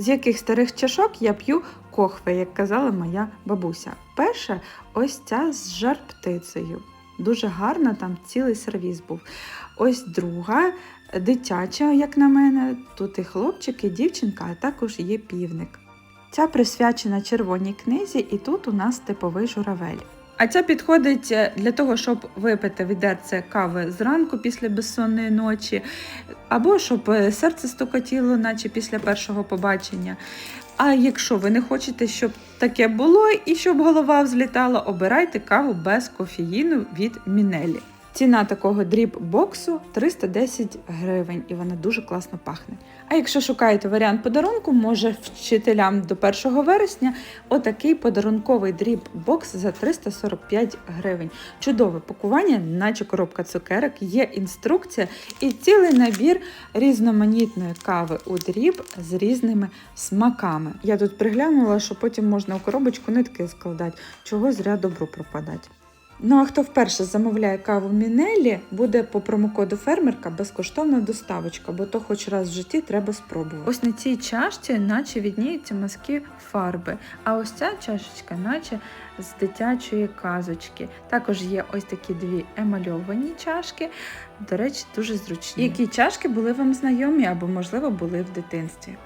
З яких старих чашок я п'ю кохве, як казала моя бабуся. Перша ось ця з жар птицею. Дуже гарна, там цілий сервіз був. Ось друга дитяча, як на мене. Тут і хлопчик, і дівчинка, а також є півник. Ця присвячена червоній книзі, і тут у нас типовий журавель. А ця підходить е, для того, щоб випити відерце кави зранку після безсонної ночі, або щоб е, серце стукотіло, наче після першого побачення. А якщо ви не хочете, щоб таке було і щоб голова взлітала, обирайте каву без кофеїну від Мінелі. Ціна такого дріб-боксу 310 гривень, і вона дуже класно пахне. А якщо шукаєте варіант подарунку, може вчителям до 1 вересня отакий подарунковий дріб-бокс за 345 гривень. Чудове пакування, наче коробка цукерок, є інструкція і цілий набір різноманітної кави у дріб з різними смаками. Я тут приглянула, що потім можна у коробочку нитки складати, чого зря добру пропадати. Ну а хто вперше замовляє каву Мінелі, буде по промокоду фермерка безкоштовна доставочка, бо то хоч раз в житті треба спробувати. Ось на цій чашці, наче відніються мазки фарби. А ось ця чашечка, наче з дитячої казочки. Також є ось такі дві емальовані чашки. До речі, дуже зручні. Які чашки були вам знайомі або, можливо, були в дитинстві?